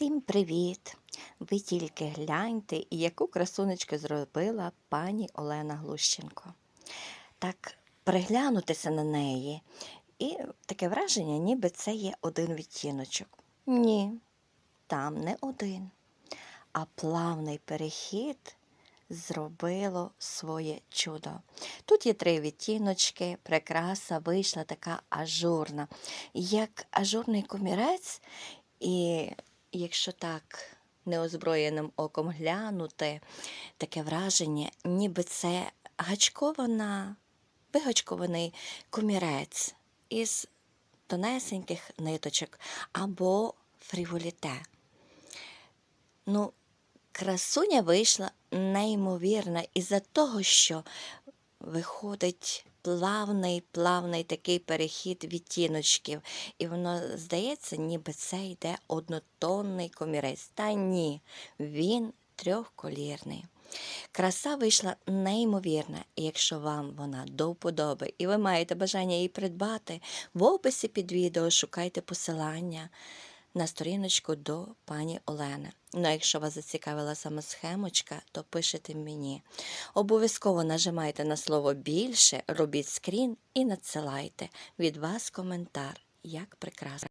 Всім привіт! Ви тільки гляньте, яку красунечку зробила пані Олена Глущенко. Так приглянутися на неї, і таке враження, ніби це є один відтіночок. Ні, там не один. А плавний перехід зробило своє чудо. Тут є три відтіночки, прикраса вийшла така ажурна, як ажурний комірець, і якщо так неозброєним оком глянути, таке враження, ніби це гачкована, вигачкований комірець із тонесеньких ниточок або фріволіте. Ну, красуня вийшла неймовірна із-за того, що виходить плавний, плавний такий перехід відтіночків. І воно здається, ніби це йде однотонний комірець. Та ні, він трьохколірний. Краса вийшла неймовірна, і якщо вам вона до вподоби і ви маєте бажання її придбати, в описі під відео шукайте посилання на сторіночку до пані Олени. Ну, а якщо вас зацікавила саме схемочка, то пишете мені. Обов'язково нажимайте на слово більше, робіть скрін і надсилайте від вас коментар. Як прекрасно.